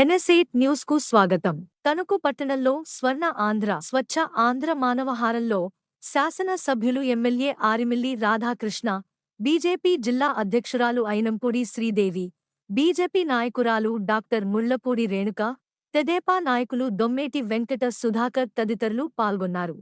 ఎన్ఎస్ఎయిట్ న్యూస్కు స్వాగతం. తణుకు పట్టణంలో స్వర్ణ ఆంధ్ర స్వచ్ఛ ఆంధ్ర మానవహారంలో శాసన సభ్యులు ఎమ్మెల్యే ఆరిమిల్లి రాధాకృష్ణ బీజేపీ జిల్లా అధ్యక్షురాలు అయినంపూడి శ్రీదేవి బీజేపీ నాయకురాలు డాక్టర్ ముళ్ళపూడి రేణుక తెదేపా నాయకులు దొమ్మేటి వెంకట సుధాకర్ తదితరులు పాల్గొన్నారు.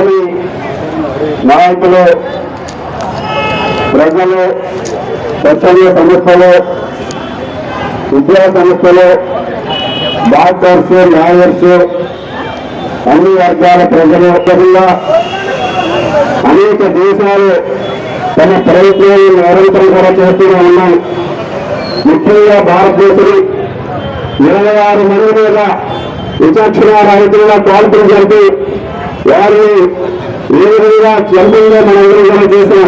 కూటమి నాయకులు ప్రజలు స్వచ్ఛంద సంస్థలు విద్యా సంస్థలు డాక్టర్స్ లాయర్స్ అన్ని వర్గాల ప్రజలు ముఖ్యంగా అనేక దేశాలు తమ ప్రయత్నాలు నిరంతరం కూడా చేస్తూనే ఉన్నాయి ముఖ్యంగా భారతదేశం ఇరవై ఆరు మంది మీద విచక్షణ రైతులుగా కాల్పులు జరిపి వారిని ఏ విధంగా చంపంగా మన ఎదురుగా చేసిన